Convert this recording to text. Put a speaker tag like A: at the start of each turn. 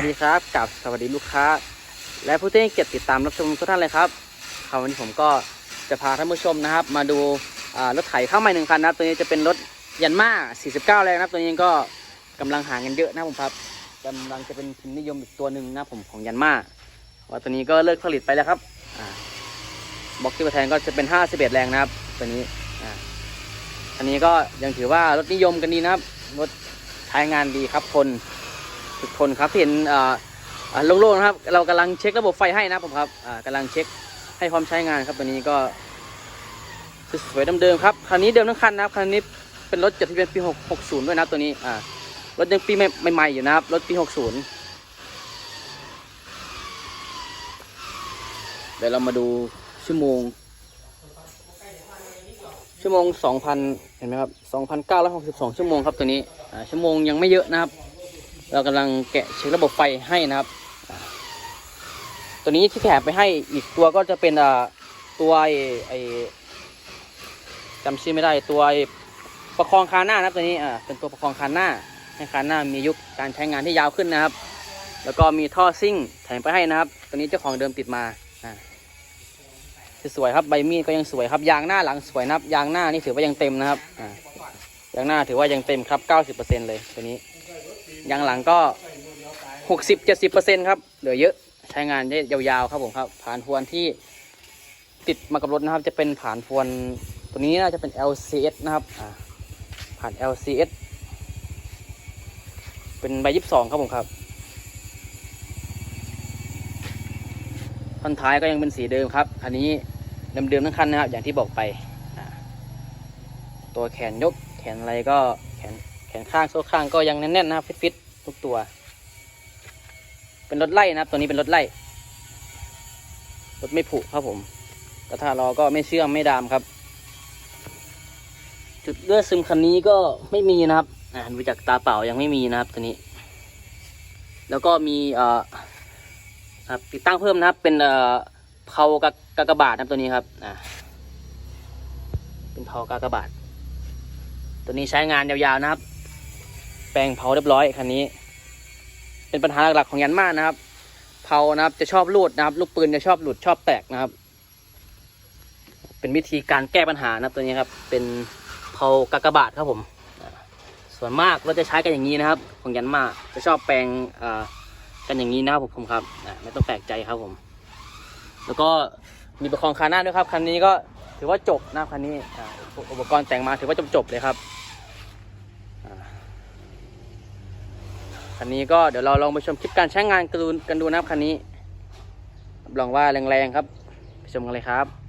A: วัสดีครับกับสวัสดีลูกค้า และผู้ที่เกียรติติดตามรับชมทุกท่านเลยครับครับวันนี้ผมก็จะพาท่านผู้ชมนะครับ มาดูรถไถเข้าใหม่หนึ่งคันนะครับ ตัวนี้จะเป็นรถยันมา49แรงนะครับ ตัวนี้ก็กำลังหาเงินเยอะนะผมครับกำลังจะเป็นพิมพ์นิยมอีกตัวหนึ่งนะผมของยันมาว่าตัวนี้ก็เลิกผลิตไปแล้วครับบล็อกที่ประแทนก็จะเป็น 51 แรงนะครับ ตัวนี้อันนี้ก็ยังถือว่ารถนิยมกันดีนะครับรถใช้งานดีครับทน ทุกคนครับที่เห็นโล่งๆนะครับ เรากำลังเช็คระบบไฟให้นะผมครับอ่ากำลังเช็คให้พร้อมใช้งานครับตัวนี้ก็สวยๆเดิมๆครับคันนี้เดิมทั้งคันนะครับคันนี้เป็นรถจดทะเบียนปี6 60 ด้วยนะตัวนี้อ่ารถยังปีใหม่ๆอยู่นะครับรถปี 60 เดี๋ยวเรามาดูชั่วโมง ชั่วโมง 2,000 เห็นไหมครับ 2,962 ชั่วโมงครับตัวนี้อ่าชั่วโมงยังไม่เยอะนะครับ เรากำลังแกะเช็คระบบไฟให้นะครับ ตัวนี้ที่แถมไปให้อีกตัวก็จะเป็นอ่าตัวไอ้ไอจำชื่อไม่ได้ตัวประคองคานหน้านะครับตัวนี้อ่าเป็นตัวประคองคานหน้าให้คานหน้ามีอายุการใช้งานที่ยาวขึ้นนะครับ แล้วก็มีท่อซิ่งแถมไปให้นะครับ ตัวนี้เจ้าของเดิมติดมาอ่าสวยครับใบมีดก็ยังสวยครับยางหน้าหลังสวยนะครับยางหน้านี่ถือว่ายังเต็มนะครับอ่ายางหน้าถือว่ายังเต็มครับ 90%เลยตัวนี้ ยางหลังก็หกสิบเจ็ดสิบเปอร์เซ็นครับ เหลือเยอะใช้งานได้ยาวๆครับผมครับผ่านพวนที่ติดมากับรถนะครับ จะเป็นผ่านพวนตัวนี้น่าจะเป็น LCS นะครับผ่าน LCS เป็นใบยี่สิบสองครับผมครับท่อนท้ายก็ยังเป็นสีเดิมครับ อันนี้เดิมๆทั้งคันนะครับ อย่างที่บอกไป ตัวแขนยก แขนอะไรก็แขนแขนข้างโซ่ข้างก็ยังแน่นๆนะครับฟิตๆ ทุกตัว เป็นรถไล่นะครับ ตัวนี้เป็นรถไล่รถไม่ผุครับผมกระทะล้อก็ไม่เชื่อมไม่ดามครับ จุดเลือดซึมคันนี้ก็ไม่มีนะครับอ่าดูจากตาเปล่ายังไม่มีนะครับตัวนี้ แล้วก็มีเอ่อครับติดตั้งเพิ่มนะครับ เป็นเอ่อเผากากกากบาทนะครับตัวนี้ครับอ่าเป็นเผากากบาท ตัวนี้ใช้งานยาวๆนะครับ ปลงเผาเรียบร้อยคันนี้ เป็นปัญหาหลักๆของยันมานะครับ เผานะครับจะชอบรูดนะครับ ลูกปืนจะชอบหลุดชอบแตกนะครับ เป็นวิธีการแก้ปัญหานะครับตัวนี้ครับ เป็นเผากากบาทครับผม ส่วนมากเราจะใช้กันอย่างนี้นะครับ ของยันมาจะชอบแปลงอ่ากันอย่างนี้นะครับผมครับไม่ต้องแปลกใจครับผม แล้วก็มีประคองคาหน้าด้วยครับคันนี้ก็ถือว่าจบนะครับคันนี้อุปกรณ์แต่งมาถือว่าจบๆเลยครับ คันนี้ก็เดี๋ยวเราลองไปชมคลิปการใช้งานกันดูกันดูนะครับคันนี้รับรองว่าแรงๆครับ ไปชมกันเลยครับ